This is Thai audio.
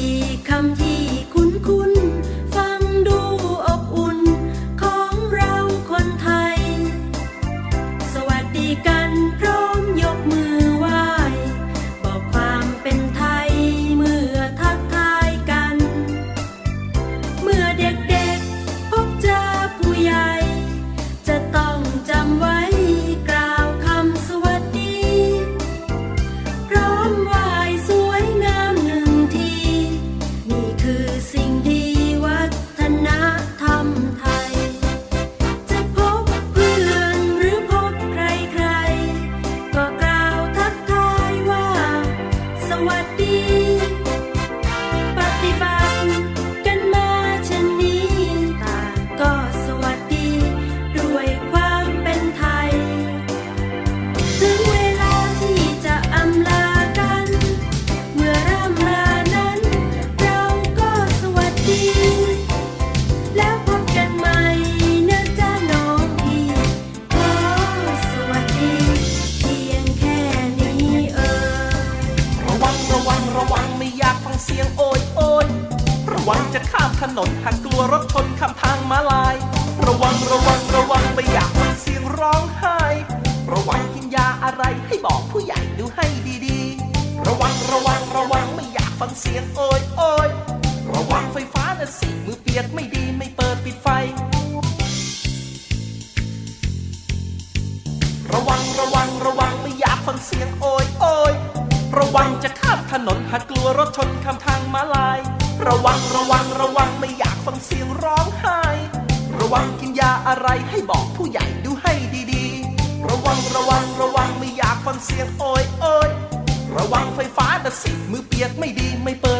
วัสดี วังจะข้ามถนนหากกลัวรถชนข้ามทางมาลาย ระวังระวังระวังไม่อยากฟังเสียงร้องไห้ ระวังกินยาอะไรให้บอกผู้ใหญ่ดูให้ดีๆ ระวังระวังระวังไม่อยากฟังเสียงโอยโอยระวังไฟฟ้านะสิมือเปียกไม่ดีไม่เปิดปิดไฟ ระวังระวังระวังไม่อยากฟังเสียงโอยโอยระวังจะข้ามถนนหากกลัวรถชนข้ามทางมาลาย ระวังระวังระวังไม่อยากฟังเสียงร้องไห้ ระวังกินยาอะไรให้บอกผู้ใหญ่ดูให้ดีๆ ระวังระวังระวังไม่อยากฟังเสียงโอยโอยระวังไฟฟ้าดัสิมือเปียกไม่ดีไม่เปิด